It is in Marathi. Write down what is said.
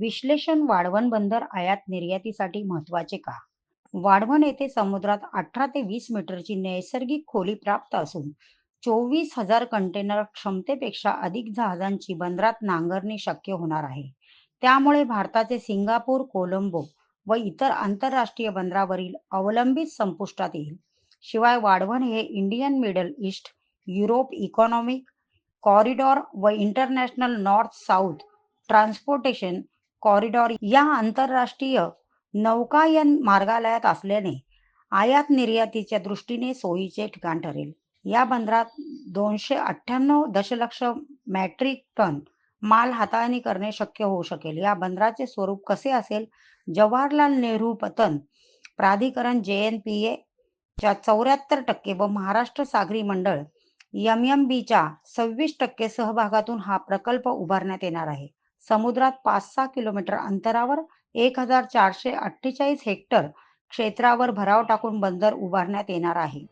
विश्लेषण वाढवण बंदर आयात निर्यातीसाठी महत्त्वाचे का? वाढवण येथे समुद्रात अठरा ते वीस मीटरची नैसर्गिक खोली प्राप्त असून चोवीस हजार कंटेनर क्षमतेपेक्षा अधिक जहाजांची बंदरात नांगरणी शक्य होणार आहे. त्यामुळे भारताचे सिंगापूर, कोलंबो व इतर आंतरराष्ट्रीय बंदरावरील अवलंबित संपुष्टात येईल. शिवाय वाढवण हे Indian middle east, Europe economic corridor व international north south transportation corridor या आंतरराष्ट्रीय नौकायन मार्गालयात असल्याने आयात निर्यातीच्या दृष्टीने सोयीचे ठिकाण ठरेल. या बंदरात दोनशे अठ्ठ्याण्णव दशलक्ष मॅट्रिक टन माल हाताळणी करणे शक्य होऊ शकेल. या बंदराचे स्वरूप कसे असेल? जवाहरलाल नेहरू पतन प्राधिकरण जे एन जेएनपीए च्या चौऱ्याहत्तर टक्के व महाराष्ट्र सागरी मंडळ एम एम बीच्या सव्वीस टक्के सहभागातून हा प्रकल्प उभारण्यात येणार आहे. समुद्रात पाच सहा किलोमीटर अंतरावर एक हजार चारशे अठ्ठेचाळीस हेक्टर क्षेत्रावर भराव टाकून बंदर उभारण्यात येणार आहे.